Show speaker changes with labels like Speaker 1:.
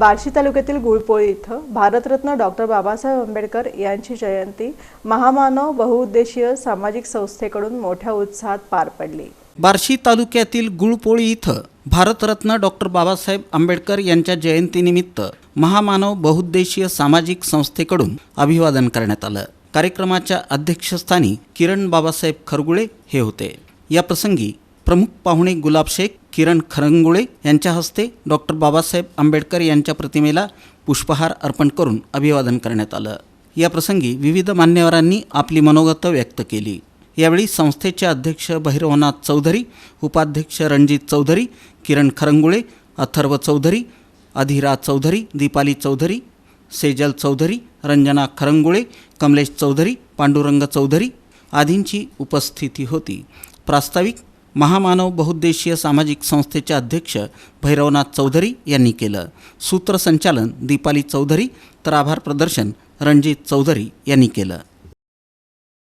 Speaker 1: बार्शी तालुक्यातील गुळपोळी इथं भारतरत्न डॉक्टर बाबासाहेब आंबेडकर यांची जयंती महामानव बहुउद्देशीय सामाजिक संस्थेकडून मोठ्या उत्साहात पार पडली
Speaker 2: बार्शी तालुक्यातील गुळपोळी इथं भारतरत्न डॉक्टर बाबासाहेब आंबेडकर यांच्या जयंतीनिमित्त महामानव बहुउद्देशीय सामाजिक संस्थेकडून अभिवादन करण्यात आलं कार्यक्रमाच्या अध्यक्षस्थानी किरण बाबासाहेब खरगुळे हे होते या प्रसंगी प्रमुख पाहुणे गुलाब शेख किरण खरंगुळे यांच्या हस्ते डॉक्टर बाबासाहेब आंबेडकर यांच्या प्रतिमेला पुष्पहार अर्पण करून अभिवादन करण्यात आलं या प्रसंगी विविध मान्यवरांनी आपली मनोगत व्यक्त केली यावेळी संस्थेचे अध्यक्ष भैरवनाथ चौधरी उपाध्यक्ष रणजित चौधरी किरण खरंगुळे अथर्व चौधरी अधिरा चौधरी दीपाली चौधरी सेजल चौधरी रंजना खरंगुळे कमलेश चौधरी पांडुरंग चौधरी आदींची उपस्थिती होती प्रास्ताविक महामानव बहुद्देशीय सामाजिक संस्थेचे अध्यक्ष भैरवनाथ चौधरी यांनी केलं सूत्रसंचालन दीपाली चौधरी तर आभार प्रदर्शन रणजित चौधरी यांनी केलं